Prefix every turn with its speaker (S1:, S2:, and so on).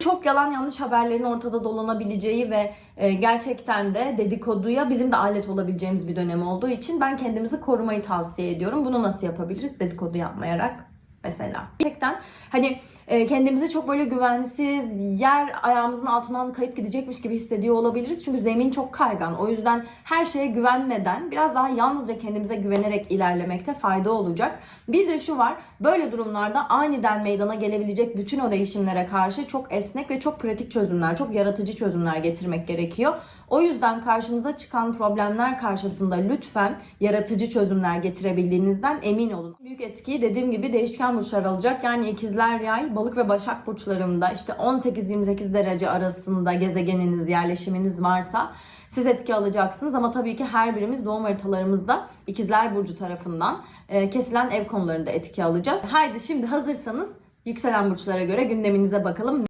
S1: Çok yalan yanlış haberlerin ortada dolanabileceği ve e, gerçekten de dedikoduya bizim de alet olabileceğimiz bir dönem olduğu için ben kendimizi korumayı tavsiye ediyorum. Bunu nasıl yapabiliriz? Dedikodu yapmayarak mesela. Gerçekten hani e, kendimizi çok böyle güvensiz, yer ayağımızın altından kayıp gidecekmiş gibi hissediyor olabiliriz. Çünkü zemin çok kaygan. O yüzden her şeye güvenmeden biraz daha yalnızca kendimize güvenerek ilerlemekte fayda olacak. Bir de şu var. Böyle durumlarda aniden meydana gelebilecek bütün o değişimlere karşı çok esnek ve çok pratik çözümler, çok yaratıcı çözümler getirmek gerekiyor. O yüzden karşınıza çıkan problemler karşısında lütfen yaratıcı çözümler getirebildiğinizden emin olun. Büyük etkiyi dediğim gibi değişken burçlar alacak. Yani ikizler yay, balık ve başak burçlarında işte 18-28 derece arasında gezegeniniz, yerleşiminiz varsa siz etki alacaksınız ama tabii ki her birimiz doğum haritalarımızda ikizler burcu tarafından e, kesilen ev konularında etki alacağız. Haydi şimdi hazırsanız yükselen burçlara göre gündeminize bakalım.